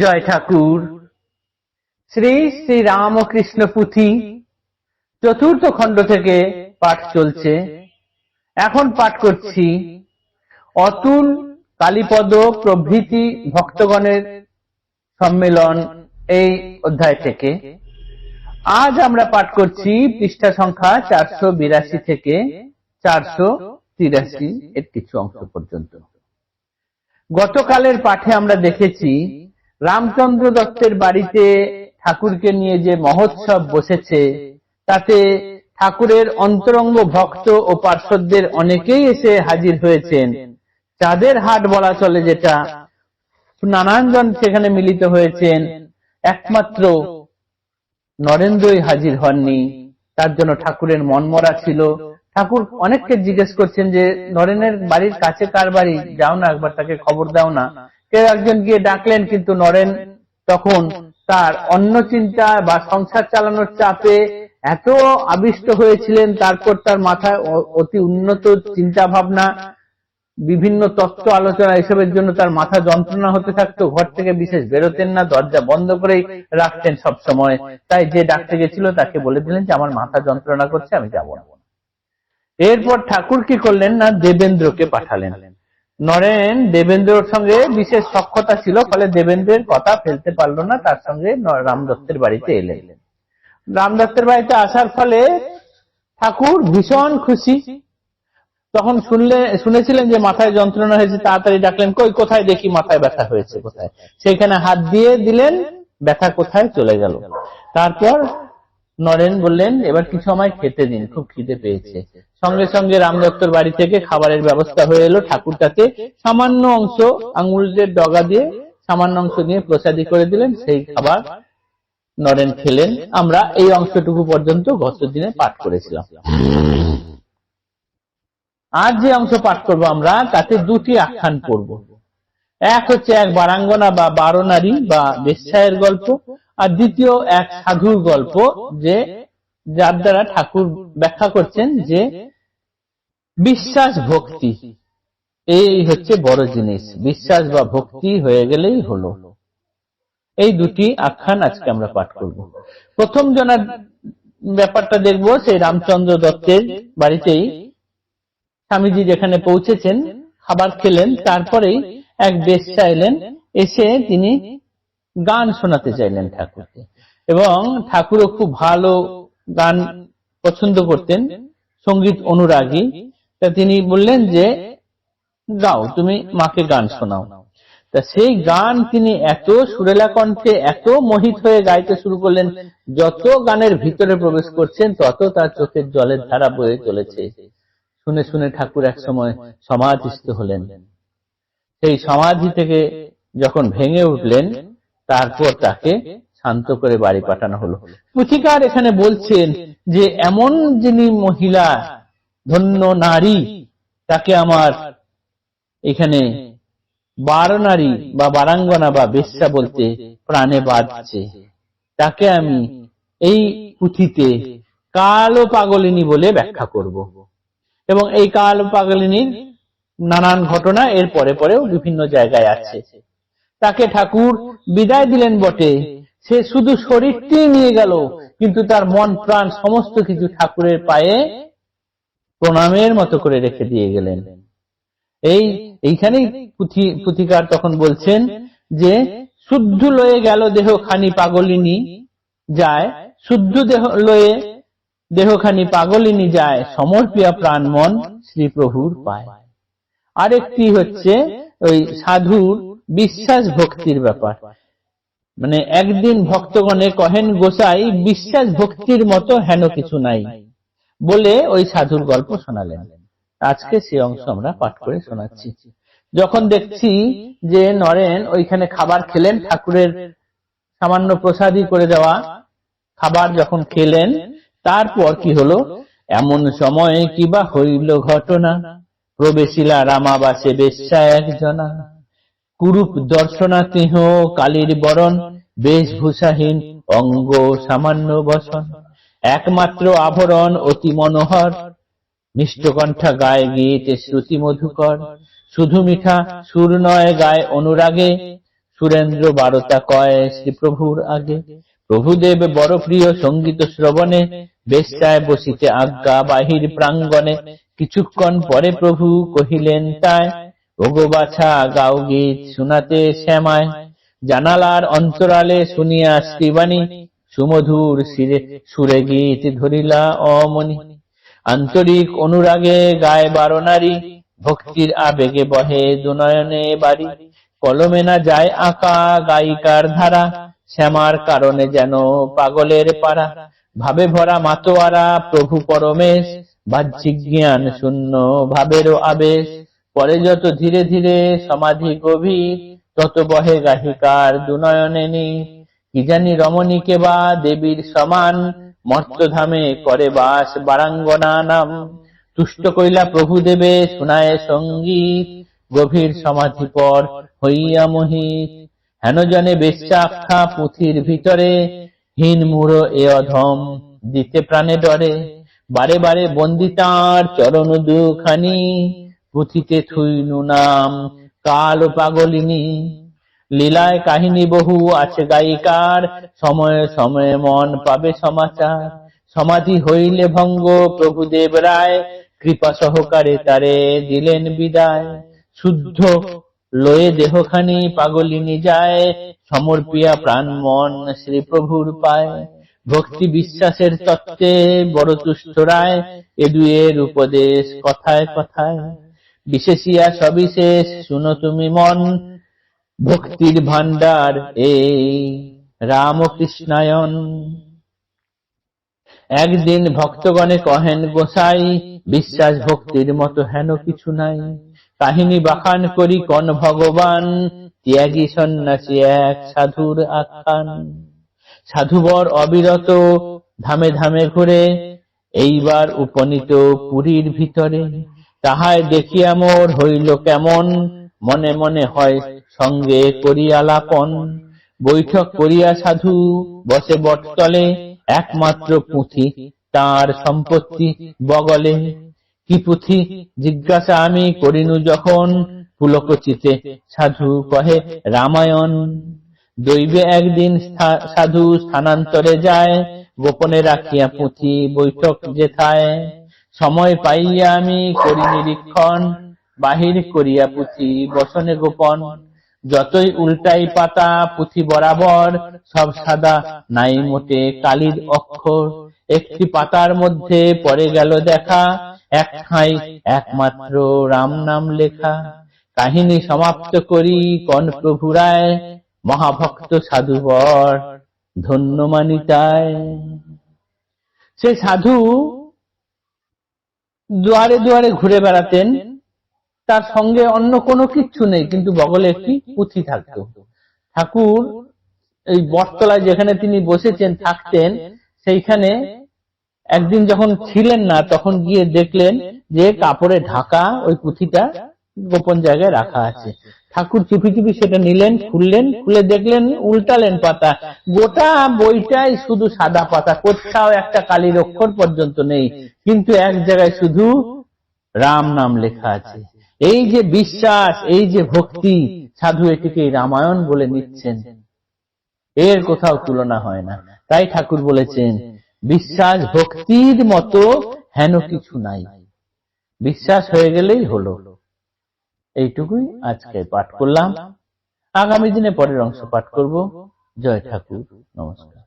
জয় ঠাকুর। শ্রী শ্রী রামকৃষ্ণ পুঁথি চতুর্থ খণ্ড থেকে পাঠ চলছে। এখন পাঠ করছি অতুল কালীপদ প্রভৃতি ভক্তগণের সম্মেলন এই অধ্যায় থেকে। আজ আমরা পাঠ করছি পৃষ্ঠা সংখ্যা চারশো বিরাশি থেকে চারশো তিরাশি এর কিছু অংশ পর্যন্ত। গতকালের পাঠে আমরা দেখেছি রামচন্দ্র দত্তের বাড়িতে ঠাকুরকে নিয়ে যে মহোৎসব বসেছে, তাতে ঠাকুরের অন্তরঙ্গ ভক্ত ও পার্শ্বদের অনেকেই এসে হাজির হয়েছেন। চাঁদের হাট বলা চলে যেটা, নানানজন সেখানে মিলিত হয়েছেন। একমাত্র নরেন্দ্রই হাজির হননি। তার জন্য ঠাকুরের মনমরা ছিল। ঠাকুর অনেককে জিজ্ঞেস করছেন যে, নরেনের বাড়ির কাছে কার বাড়ি? যাও না, একবার তাকে খবর দাও না। কেউ একজন গিয়ে ডাকলেন কিন্তু নরেন, তখন তার অন্য চিন্তা বা সংসার চালানোর চাপে এত আবিষ্ট হয়েছিলেন, তারপর তার মাথায় অতি উন্নত চিন্তা ভাবনা বিভিন্ন তত্ত্ব আলোচনা এসবের জন্য তার মাথা যন্ত্রণা হতে থাকতো, ঘর থেকে বিশেষ বেরোতেন না, দরজা বন্ধ করেই রাখতেন সব সময়। তাই যে ডাকতে গেছিল তাকে বলে দিলেন যে, আমার মাথা যন্ত্রণা করছে, আমি যাব না। এরপর ঠাকুর কি করলেন না, দেবেন্দ্রকে পাঠালেন। নরেন দেবেন্দ্রর সঙ্গে বিশেষ সক্ষতা ছিল, ফলে দেবেন্দ্রের কথা ফেলতে পারল না, তার সঙ্গে রামদত্তের বাড়িতে এলেন। রামদত্তের বাড়িতে আসার ফলে ঠাকুর ভীষণ খুশি। তখন শুনলে, শুনেছিলেন যে মাথায় যন্ত্রণা হয়েছে, তাড়াতাড়ি ডাকলেন, কই, কোথায় দেখি মাথায় ব্যথা হয়েছে, কোথায়? সেখানে হাত দিয়ে দিলেন, ব্যথা কোথায়? চলে গেল। তারপর নরেন বললেন, এবার কিছু আমায় খেতে দিন, খুব খিদে পেয়েছে। সঙ্গে সঙ্গে রামদত্তর বাড়ি থেকে খাবারের ব্যবস্থা হয়ে এলো ঠাকুর তাকে সামান্য অংশ আঙুলের ডগা দিয়ে, সামান্য অংশ দিয়ে প্রসাদী করে দিলেন, সেই খাবার নরেন খেলেন। আমরা এই অংশটুকু পর্যন্ত গত দিনে পাঠ করেছিলাম। আজ যে অংশ পাঠ করব আমরা, তাতে দুটি আখ্যান পড়ব। এক হচ্ছে এক বারাঙ্গনা বা বারো নারী বা বেশ্যায়ের গল্প, আর দ্বিতীয় এক সাধুর গল্প যে, যার দ্বারা ঠাকুর ব্যাখ্যা করছেন যে বিশ্বাস ভক্তি এই হচ্ছে বড় জিনিস। বিশ্বাস বা ভক্তি হয়ে গেলেই হলো। এই দুটি আখ্যান আজকে আমরা পাঠ করব। প্রথম জনার ব্যাপারটা দেখব, সেই রামচন্দ্র দত্তের বাড়িতেই স্বামীজি যেখানে পৌঁছেছেন, খাবার খেলেন, তারপরেই এক বেশ্যা এলেন, এসে তিনি গান শোনাতে চাইলেন ঠাকুরকে। এবং ঠাকুরও খুব ভালো গান পছন্দ করতেন, সংগীত অনুরাগী। তা তিনি বললেন যে, গাও, তুমি মাকে গান শোনাও। তা সেই গান তিনি এত সুরেলা কণ্ঠে এত মোহিত হয়ে গাইতে শুরু করলেন, যত গানের ভিতরে প্রবেশ করছেন, তত তার চোখের জলের ধারা বয়ে চলেছে। শুনে শুনে ঠাকুর এক সময় সমাধিস্থ হলেন। সেই সমাধি থেকে যখন ভেঙে উঠলেন, তারপর তাকে শান্ত করে বাড়ি পাঠানো হলো। পুথিকার এখানে বলছেন যে, এমন যিনি মহিলা ধন্য নারী তাকে আমার এখানে বারো নারী বা বারাঙ্গনা বা বেশ্যা বলতে প্রাণে বাঁধছে। তাকে আমি এই পুঁথিতে কালো পাগলিনী বলে ব্যাখ্যা করব। এবং এই কালো পাগলিনীর নানান ঘটনা এর পরে পরেও বিভিন্ন জায়গায় আছে। তাকে ঠাকুর বিদায় দিলেন বটে। সে শুধু শরীরটি নিয়ে গেল, কিন্তু তার মন প্রাণ সমস্ত কিছু ঠাকুরের পায়ে প্রণামের মতো করে রেখে দিয়ে গেলেন। এই, এইখানেই পুঁথি, পুথিকার তখন বলছেন যে, শুদ্ধ লয়ে গেল দেহ খানি পাগলিনী যায়, শুদ্ধ দেহ, লয়ে দেহখানি পাগলিনী যায়, সমর্পিয়া প্রাণ মন শ্রীপ্রভুর পায়। আরেকটি হচ্ছে ওই সাধুর বিশ্বাস ভক্তির ব্যাপার। মানে একদিন ভক্তগণে কহেন, গোসাই, বিশ্বাস ভক্তির মতো হেন কিছু নাই। বলে ওই সাধুর গল্প শোনালেন। আজকে সে অংশ আমরা পাঠ করে শোনাচ্ছি। যখন দেখছি যে নরেন ওইখানে খাবার খেলেন, ঠাকুরের সামান্য প্রসাদী করে দেওয়া খাবার যখন খেলেন, তারপর কি হলো? এমন সময়ে কিবা হইল ঘটনা? প্রবেশিলা রামাবাসে বেশ্যা একজনা। কুরূপ দর্শনাতিহ কালীর বরণ, বেশভূষাহীন অঙ্গ সামান্য বসন। একমাত্র আভরণ অতি মনোহর। মিষ্টকণ্ঠা গায়ে গীত শ্রুতি মধুকর। শুধু মিঠা সুর নয়, গায়ে অনুরাগে। সুরেন্দ্র বারতা কয় শ্রী প্রভুর আগে। প্রভুদেব বড় প্রিয় সংগীত শ্রবণে, বেশ্যায় বসিতে আজ্ঞা বাহির প্রাঙ্গণে। কিছুক্ষণ পরে প্রভু কহিলেন, তাই ওগো বাছা গাও গীত শোনাতে শ্যামায়। জানালার অন্তরালে শুনিয়া শ্রীবাণী সুমধুর শিরে সুরে গীত ধরিলা অমনি আন্তরিক অনুরাগে গায় বারো নারী, ভক্তির আবেগে বহে দুনয়নে বাড়ি। কলমে না যায় আঁকা গায়িকার ধারা, শ্যামার কারণে যেন পাগলের পাড়া। ভাবে ভরা মাতোয়ারা, প্রভু পরমেশ, বাহ্যিক জ্ঞান শূন্য ভাবেরও আবেশ। পরে যত ধীরে ধীরে সমাধি গভীর, তত বহে গাহিকার দুনয়নে নীর। কি জানি রমণীকে বা দেবীর সমান মর্তধামে করে বাস বারাঙ্গনা নাম তুষ্ট কইলা প্রভু দেবে শোনায় সংগীত, গভীর সমাধি পর হইয়া মোহিত। হেন জনে বেশ্যাখ্যা পুঁথির ভিতরে, হীন মূঢ় এ অধম দিতে প্রাণে ডরে। বারে বারে বন্দি তাঁর চরণ দুখানি, পুঁথিতে থুইনু নাম কাল পাগলিনী। লীলায় কাহিনী বহু আছে গায়িকার। সময়ে সময়ে মন পাবে সমাচার। সমাধি হইলে ভঙ্গ প্রভুদেব রায়। কৃপা সহকারে তারে দিলেন বিদায়। শুদ্ধ লয়ে দেহখানি পাগলিনী যায়। সমর্পিয়া প্রাণ মন শ্রী প্রভুর পায়। ভক্তি বিশ্বাসের তত্ত্বে বড় তুষ্ট রায়। এ দুয়ের উপদেশ কথায় কথায়। বিশেষিয়া সবিশেষ, শুনো তুমি মন। ভক্তির ভান্ডার এই রামকৃষ্ণায়ন। একদিন ভক্তগণে কহেন, গোসাই, বিশ্বাস ভক্তির মতো হেন কিছু নাই। কাহিনী বাখান করি কোন ভগবান, ত্যাগী সন্ন্যাসী এক সাধুর আখ্যান। সাধুবর অবিরত ধামে ধামে ঘুরে, এইবার উপনীত পুরীর ভিতরে। তাহায় দেখিয়া মোর হইল কেমন, মনে মনে হয় সঙ্গে করিয়া লাপন, বৈঠক করিয়া সাধু, বসে বটতলে, একমাত্র পুঁথি, তার সম্পত্তি বগলে। কি পুঁথি? জিজ্ঞাসা আমি করিনু যখন, পুলকচিতে সাধু কহে, রামায়ণ। দৈবে একদিন সাধু স্থানান্তরে যায়, গোপনে রাখিয়া পুঁথি বৈঠক যেথায়। সময় পাইয়া আমি করি নিরীক্ষণ বাহির করিয়া পুঁথি বসনে গোপন। যতই উল্টাই পাতা পুঁথি বরাবর, সব সাদা, নাই মোটে কালির অক্ষর। একটি পাতার মধ্যে পড়ে গেল দেখা, এক ঠাঁই, একমাত্র রাম নাম লেখা। কাহিনী সমাপ্ত করি কন প্রভু রায়, মহাভক্ত সাধুবর, ধন্য সে সাধু দুয়ারে দুয়ারে ঘুরে বেড়াতেন তার সঙ্গে অন্য কোনো কিচ্ছু নেই, কিন্তু বগলে একটি পুঁথি থাকতো। ঠাকুর এই বটতলায় যেখানে তিনি বসেছেন, থাকতেন, সেইখানে একদিন যখন ছিলেন না, তখন গিয়ে দেখলেন যে কাপড়ে ঢাকা ওই পুঁথিটা গোপন জায়গায় রাখা আছে। ঠাকুর চুপি চুপি সেটা নিলেন, খুললেন, খুলে দেখলেন উল্টালেন পাতা। গোটা বইটাই শুধু সাদা পাতা, কোথাও একটা কালির অক্ষর পর্যন্ত নেই। কিন্তু এক জায়গায় শুধু রাম নাম লেখা আছে। এই যে বিশ্বাস, এই যে ভক্তি, সাধু এটিকে রামায়ণ বলে নিচ্ছেন। এর কোথাও তুলনা হয় না। তাই ঠাকুর বলেছেন, বিশ্বাস ভক্তির মতো হেন কিছু নাই। বিশ্বাস হয়ে গেলেই হলো। এইটুকুই আজকে পাঠ করলাম। আগামী দিনে পরের অংশ পাঠ করব। জয় ঠাকুর, নমস্কার।